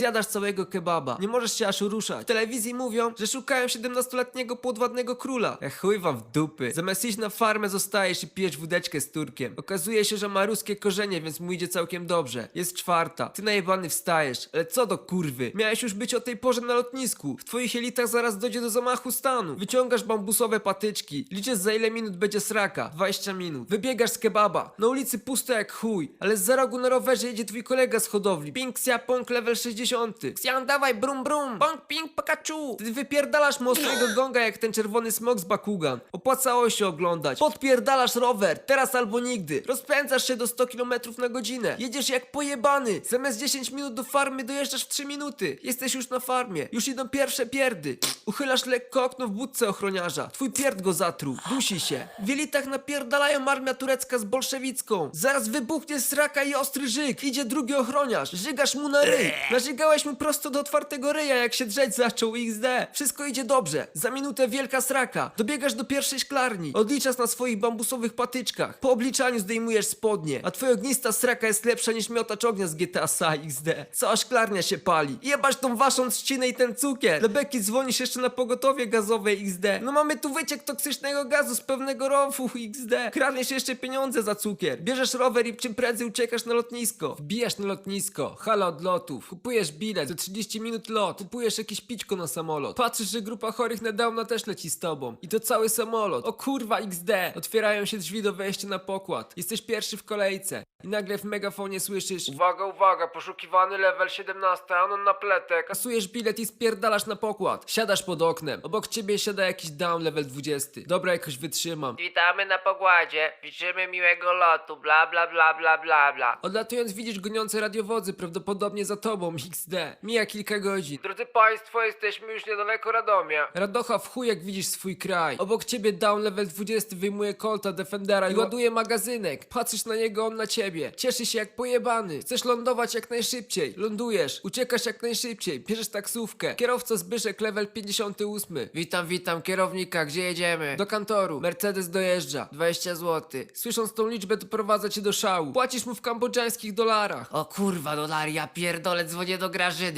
Zjadasz całego kebaba. Nie możesz się aż ruszać. W telewizji mówią, że szukają 17-letniego podwładnego króla. Ech, chuj wam w dupy. Zamiast iść na farmę zostajesz i pijesz wódeczkę z turkiem. Okazuje się, że ma ruskie korzenie, więc mu idzie całkiem dobrze. Jest czwarta. Ty najebany wstajesz. Ale co do kurwy? Miałeś już być o tej porze na lotnisku. W twoich elitach zaraz dojdzie do zamachu stanu. Wyciągasz bambusowe patyczki. Liczysz za ile minut będzie sraka. 20 minut. Wybiegasz z kebaba. Na ulicy pusto jak chuj. Ale z za rogu na rowerze jedzie twój kolega z hodowli. Pink Xia Pong level 60. Xian dawaj brum brum. Pong ping Pikachu. Wtedy wypierdalasz swojego gonga jak ten czerwony smok z Bakugan. Opłacało się oglądać. Podpierdalasz rower. Teraz albo nigdy. Rozpędzasz się do 100 km na godzinę. Jedziesz jak pojebany. Zamiast 10 minut do farmy dojeżdżasz w 3 minuty. Jesteś już na farmie. Już idą pierwsze pierdy. Uchylasz lekko okno w budce ochroniarza. Twój pierd go zatruł. Dusi się. W elitach napierdalają armia turecka z bolszewicką. Zaraz wybuchnie sraka i ostry żyg. Idzie drugi ochroniarz. Żygasz mu na ryj. Nażygałeś mu prosto do otwartego ryja, jak się drzeć zaczął XD. Wszystko idzie dobrze. Za minutę wielka sraka. Dobiegasz do pierwszej szklarni. Odliczasz na swoich bambusowych patyczkach. Po obliczaniu zdejmujesz spodnie. A twoja ognista sraka jest lepsza niż miotacz ognia z GTA SA XD. Cała szklarnia się pali. Jebać tą waszą trzcinę i ten cukier. Lebeki dzwonisz jeszcze na pogotowie gazowe XD. No mamy tu wyciek toksycznego gazu z pewnego rowu XD. Kradniesz jeszcze pieniądze za cukier. Bierzesz rower i czym prędzej uciekasz na lotnisko. Wbijasz na lotnisko. Hala od lotów. Kupujesz bilet. Za 30 minut lot. Kupujesz jakieś pićko na samolot. Patrzysz, że grupa chorych na downa też leci z tobą. I to cały samolot. O kurwa XD. Otwierają się drzwi do wejścia na pokład. Jesteś pierwszy w kolejce. I nagle w megafonie słyszysz Uwaga, uwaga, poszukiwany level 17, anon na pletek. Kasujesz bilet i spierdalasz na pokład. Siadasz pod oknem, obok ciebie siada jakiś down level 20 Dobra, jakoś wytrzymam. Witamy na pokładzie, życzymy miłego lotu, bla bla bla bla bla bla. Odlatując widzisz goniące radiowozy, prawdopodobnie za tobą, XD Mija kilka godzin. Drodzy Państwo, jesteśmy już niedaleko Radomia. Radocha w chuj jak widzisz swój kraj. Obok ciebie down level 20 wyjmuje Colta Defendera i ładuje magazynek. Patrzysz na niego, on na ciebie Cieszy się jak pojebany. Chcesz lądować jak najszybciej. Lądujesz, uciekasz jak najszybciej. Bierzesz taksówkę. Kierowca Zbyszek level 58 Witam, witam kierownika, gdzie jedziemy? Do kantoru. Mercedes dojeżdża. 20 zł. Słysząc tą liczbę doprowadza cię do szału. Płacisz mu w kambodżańskich dolarach. O kurwa, dolary, ja pierdolę, dzwonię do Grażyny.